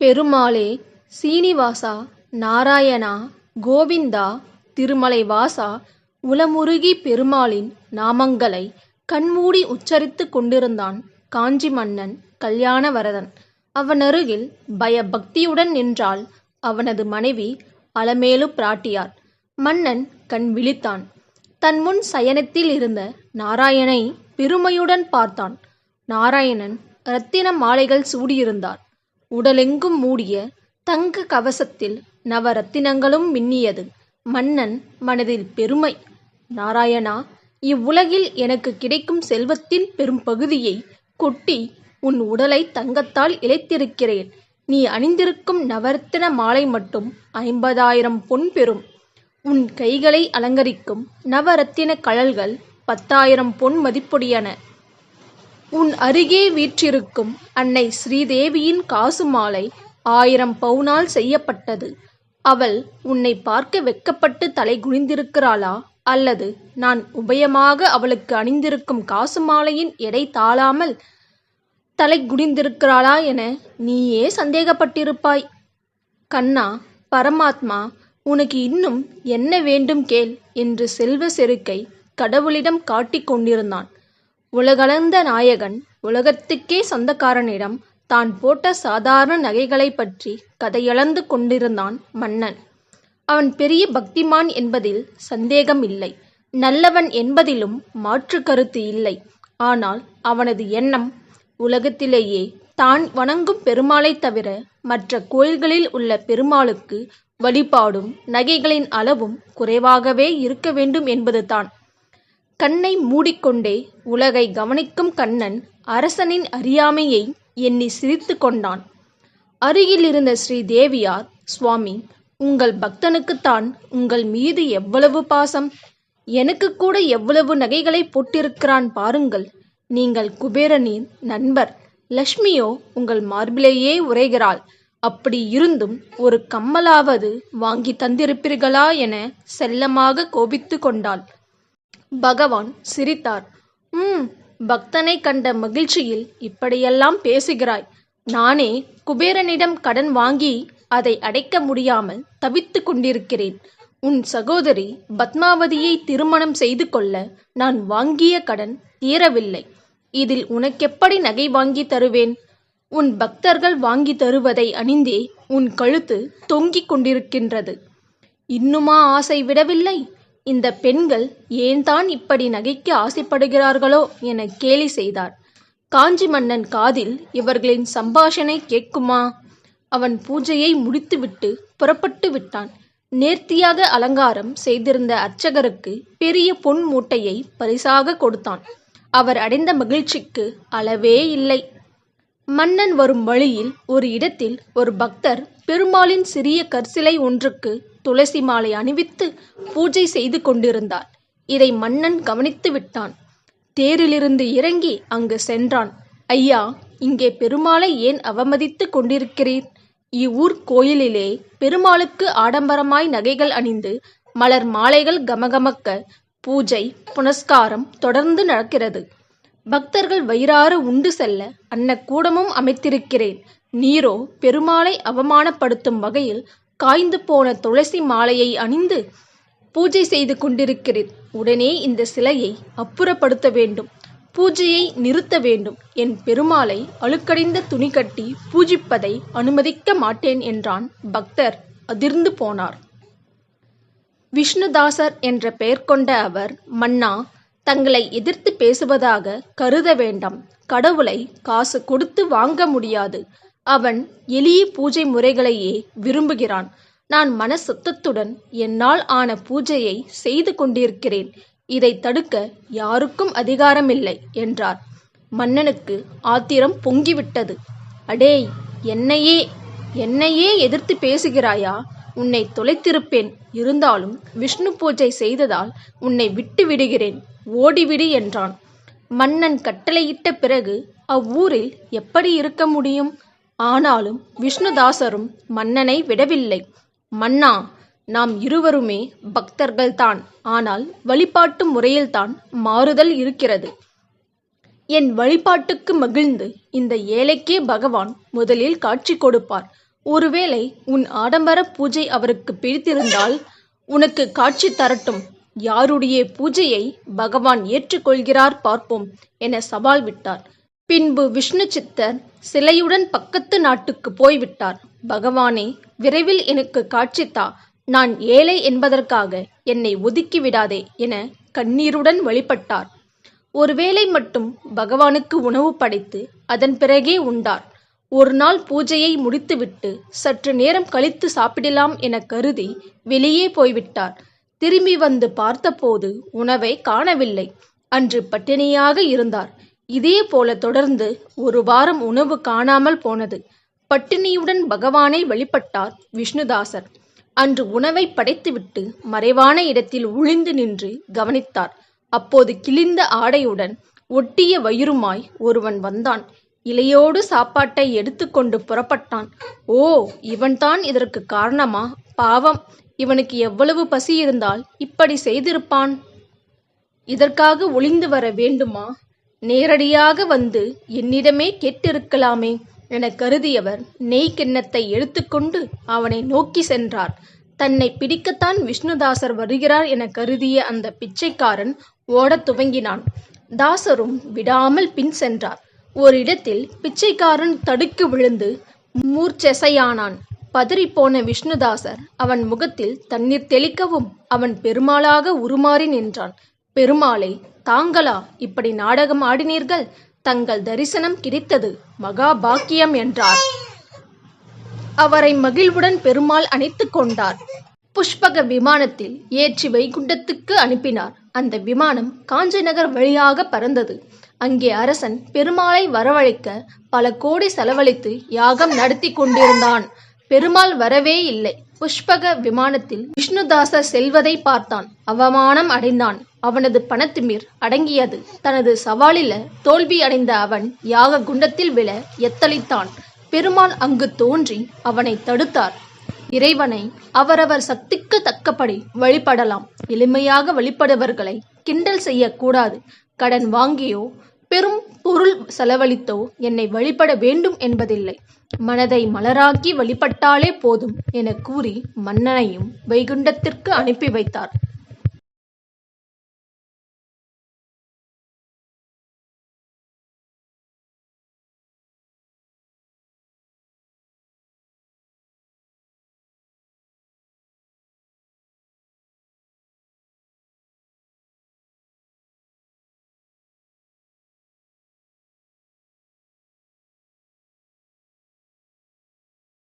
பெருமாளே சீனிவாசா நாராயணா கோவிந்தா திருமலை வாசா உளமுருகி பெருமாளின் நாமங்களை கண்மூடி உச்சரித்துக் கொண்டிருந்தான் காஞ்சி மன்னன் கல்யாணவரதன். அவனருகில் பயபக்தியுடன் நின்றாள் அவனது மனைவி அலமேலு பிராட்டியார். மன்னன் கண் விழித்தான். தன் முன் சயனத்தில் இருந்த நாராயணை பெருமையுடன் பார்த்தான். நாராயணன் இரத்தின மாலைகள் சூடியிருந்தார். உடலெங்கும் மூடிய தங்க கவசத்தில் நவரத்தினங்களும் மின்னியது. மன்னன் மனதில் பெருமை. நாராயணா இவ்வுலகில் எனக்கு கிடைக்கும் செல்வத்தின் பெரும் பகுதியை கொட்டி உன் உடலை தங்கத்தால் இழைத்திருக்கிறேன். நீ அணிந்திருக்கும் நவரத்தின மாலை மட்டும் ஐம்பதாயிரம் பொன் பெறும். உன் கைகளை அலங்கரிக்கும் நவரத்தின கழல்கள் பத்தாயிரம் பொன் மதிப்புடையன. உன் அருகே வீற்றிருக்கும் அன்னை ஸ்ரீதேவியின் காசு மாலை ஆயிரம் பவுனால் செய்யப்பட்டது. அவள் உன்னை பார்க்க வெட்கப்பட்டு தலை குனிந்திருக்கிறாளா? அல்லது நான் உபயமாக அவளுக்கு அணிந்திருக்கும் காசு மாலையின் எடை தாழாமல் தலை குனிந்திருக்கிறாளா என நீயே சந்தேகப்பட்டிருப்பாய். கண்ணா பரமாத்மா உனக்கு இன்னும் என்ன வேண்டும் கேள் என்று செல்வ செருக்கை கடவுளிடம் காட்டிக் கொண்டிருந்தான். உலகளந்த நாயகன் உலகத்துக்கே சொந்தக்காரனிடம் தான் போட்ட சாதாரண நகைகளைப் பற்றி கதையளந்து கொண்டிருந்தான் மன்னன். அவன் பெரிய பக்திமான் என்பதில் சந்தேகம் இல்லை. நல்லவன் என்பதிலும் மாற்று கருத்து இல்லை. ஆனால் அவனது எண்ணம் உலகத்திலேயே தான் வணங்கும் பெருமாளைத் தவிர மற்ற கோயில்களில் உள்ள பெருமாளுக்கு வழிபாடும் நகைகளின் அளவும் குறைவாகவே இருக்க வேண்டும் என்பதுதான். கண்ணை மூடிக்கொண்டே உலகை கவனிக்கும் கண்ணன் அரசனின் அறியாமையை எண்ணி சிரித்து கொண்டான். அருகில் இருந்த ஸ்ரீ தேவியார் சுவாமி உங்கள் பக்தனுக்குத்தான் உங்கள் மீது எவ்வளவு பாசம்? எனக்கு கூட எவ்வளவு நகைகளை போட்டிருக்கிறான் பாருங்கள். நீங்கள் குபேரனின் நண்பர். லக்ஷ்மியோ உங்கள் மார்பிலேயே உரைகிறாள் அப்படி இருந்தும் ஒரு கம்மலாவது வாங்கி தந்திருப்பீர்களா என செல்லமாக கோபித்து கொண்டாள். பகவான் சிரித்தார். உம் பக்தனை கண்ட மகிழ்ச்சியில் இப்படியெல்லாம் பேசுகிறாய். நானே குபேரனிடம் கடன் வாங்கி அதை அடைக்க முடியாமல் தவித்து கொண்டிருக்கிறேன். உன் சகோதரி பத்மாவதியை திருமணம் செய்து கொள்ள நான் வாங்கிய கடன் தீரவில்லை. இதில் உனக்கெப்படி நகை வாங்கி தருவேன்? உன் பக்தர்கள் வாங்கி தருவதை அணிந்தே உன் கழுத்து தொங்கிக் கொண்டிருக்கின்றது. இன்னுமா ஆசை விடவில்லை? இந்த பெண்கள் ஏன்தான் இப்படி நகைக்கு ஆசைப்படுகிறார்களோ என கேலி செய்தார். காஞ்சி மன்னன் காதில் இவர்களின் சம்பாஷணை கேட்குமா? அவன் பூஜையை முடித்துவிட்டு புறப்பட்டு விட்டான். நேர்த்தியாக அலங்காரம் செய்திருந்த அர்ச்சகருக்கு பெரிய பொன் மூட்டையை பரிசாக கொடுத்தான். அவர் அடைந்த மகிழ்ச்சிக்கு அளவே இல்லை. மன்னன் வரும் வழியில் ஒரு இடத்தில் ஒரு பக்தர் பெருமாளின் சிறிய கற்சிலை ஒன்றுக்கு துளசி மாலை அணிவித்து பூஜை செய்து கொண்டிருந்தார். இதை மன்னன் கவனித்து விட்டான். தேரிலிருந்து இறங்கி அங்கு சென்றான். ஐயா இங்கே பெருமாளை ஏன் அவமதித்து கொண்டிருக்கிறீர்? இவ்வூர் கோயிலிலே பெருமாளுக்கு ஆடம்பரமாய் நகைகள் அணிந்து மலர் மாலைகள் கமகமக்க பூஜை புனஸ்காரம் தொடர்ந்து நடக்கிறது. பக்தர்கள் வயிறார உண்டு செல்ல அன்னக்கூடமும் அமைத்திருக்கிறேன். நீரோ பெருமாளை அவமானப்படுத்தும் வகையில் காய்ந்து போன துளசி மாலையை அணிந்து பூஜை செய்து கொண்டிருக்கிறேன். உடனே இந்த சிலையை அப்புறப்படுத்த வேண்டும். பூஜையை நிறுத்த வேண்டும். என் பெருமாளை அழுக்கடைந்த துணி கட்டி பூஜிப்பதை அனுமதிக்க மாட்டேன் என்றான் பக்தர். அதிர்ந்து போனார். விஷ்ணுதாசர் என்ற பெயர் கொண்ட அவர் மன்னா தங்களை எதிர்த்து பேசுவதாக கருத வேண்டாம். கடவுளை காசு கொடுத்து வாங்க முடியாது. அவன் எளிய பூஜை முறைகளையே விரும்புகிறான். நான் மன சுத்தத்துடன் என்னால் ஆன பூஜையை செய்து கொண்டிருக்கிறேன். இதை தடுக்க யாருக்கும் அதிகாரமில்லை என்றார். மன்னனுக்கு ஆத்திரம் பொங்கிவிட்டது. அடேய் என்னையே என்னையே எதிர்த்து பேசுகிறாயா? உன்னை தொலைத்திருப்பேன். இருந்தாலும் விஷ்ணு பூஜை செய்ததால் உன்னை விட்டு விடுகிறேன் ஓடிவிடு என்றான். மன்னன் கட்டளையிட்ட பிறகு அவ்வூரில் எப்படி இருக்க முடியும்? ஆனாலும் விஷ்ணுதாசரும் மன்னனை விடவில்லை. மன்னா நாம் இருவருமே பக்தர்கள்தான். ஆனால் வழிபாட்டு முறையில்தான் மாறுதல் இருக்கிறது. என் வழிபாட்டுக்கு மகிழ்ந்து இந்த ஏழைக்கே பகவான் முதலில் காட்சி கொடுப்பார். ஒருவேளை உன் ஆடம்பர பூஜை அவருக்கு பிடித்திருந்தால் உனக்கு காட்சி தரட்டும். யாருடைய பூஜையை பகவான் ஏற்றுக்கொள்கிறார் பார்ப்போம் என சவால் விட்டார். பின்பு விஷ்ணு சித்தர் சிலையுடன் பக்கத்து நாட்டுக்கு போய்விட்டார். பகவானே விரைவில் எனக்கு காட்சி தா. நான் ஏழை என்பதற்காக என்னை ஒதுக்கி விடாதே என கண்ணீருடன் வழிபட்டார். ஒருவேளை மட்டும் பகவானுக்கு உணவு படைத்து அதன் பிறகே உண்டார். ஒரு நாள் பூஜையை முடித்துவிட்டு சற்று நேரம் கழித்து சாப்பிடலாம் என கருதி வெளியே போய்விட்டார். திரும்பி வந்து பார்த்தபோது உணவை காணவில்லை. அன்று பட்டினியாக இருந்தார். இதே போல தொடர்ந்து ஒரு வாரம் உணவு காணாமல் போனது. பட்டினியுடன் பகவானை வழிபட்டார் விஷ்ணுதாசர். அன்று உணவை படைத்துவிட்டு மறைவான இடத்தில் ஒளிந்து நின்று கவனித்தார். அப்போது கிழிந்த ஆடையுடன் ஒட்டிய வயிறுமாய் ஒருவன் வந்தான். இலையோடு சாப்பாட்டை எடுத்துக்கொண்டு புறப்பட்டான். ஓ இவன்தான் இதற்கு காரணமா? பாவம். இவனுக்கு எவ்வளவு பசி இருந்தால் இப்படி செய்திருப்பான்? இதற்காக ஒளிந்து வர வேண்டுமா? நேரடியாக வந்து என்னிடமே கேட்டிருக்கலாமே என கருதியவர் நெய் கிண்ணத்தை எடுத்துக்கொண்டு அவனை நோக்கி சென்றார். தன்னை பிடிக்கத்தான் விஷ்ணுதாசர் வருகிறார் என கருதிய அந்த பிச்சைக்காரன் ஓடத் துவங்கினான். தாசரும் விடாமல் பின் சென்றார். ஓரிடத்தில் பிச்சைக்காரன் தடுக்கி விழுந்து மூர்ச்செசையானான். பதறிப்போன விஷ்ணுதாசர் அவன் முகத்தில் தண்ணீர் தெளிக்கவும் அவன் பெருமாளாக உருமாறி நின்றான். பெருமாளே தாங்களா இப்படி நாடகம் ஆடினீர்கள்? தங்கள் தரிசனம் கிடைத்தது மகா பாக்கியம் என்றார். அவரை மகிழ்வுடன் பெருமாள் அணைத்துக் கொண்டார். புஷ்பக விமானத்தில் ஏற்றி வைகுண்டத்துக்கு அனுப்பினார். அந்த விமானம் காஞ்சிநகர் வழியாக பறந்தது. அங்கே அரசன் பெருமாளை வரவழைக்க பல கோடி செலவழித்து யாகம் நடத்தி கொண்டிருந்தான். பெருமாள் வரவே இல்லை. புஷ்பக விமானத்தில் விஷ்ணுதாசர் செல்வதை பார்த்தான். அவமானம் அடைந்தான். அவனது பணத்திமிர் அடங்கியது. தனது சவாலில தோல்வி அடைந்த அவன் யாக குண்டத்தில் விழ எத்தளித்தான். பெருமாள் அங்கு தோன்றி அவனை தடுத்தார். இறைவனை அவரவர் சக்திக்கு தக்கபடி வழிபடலாம். எளிமையாக வழிபடுவர்களை கிண்டல் செய்யக்கூடாது கடன் வாங்கியோ பெரும் பொருள் செலவழித்தோ என்னை வழிபட வேண்டும் என்பதில்லை. மனதை மலராக்கி வழிபட்டாலே போதும் என கூறி மன்னனையும் வைகுண்டத்திற்கு அனுப்பி வைத்தார்.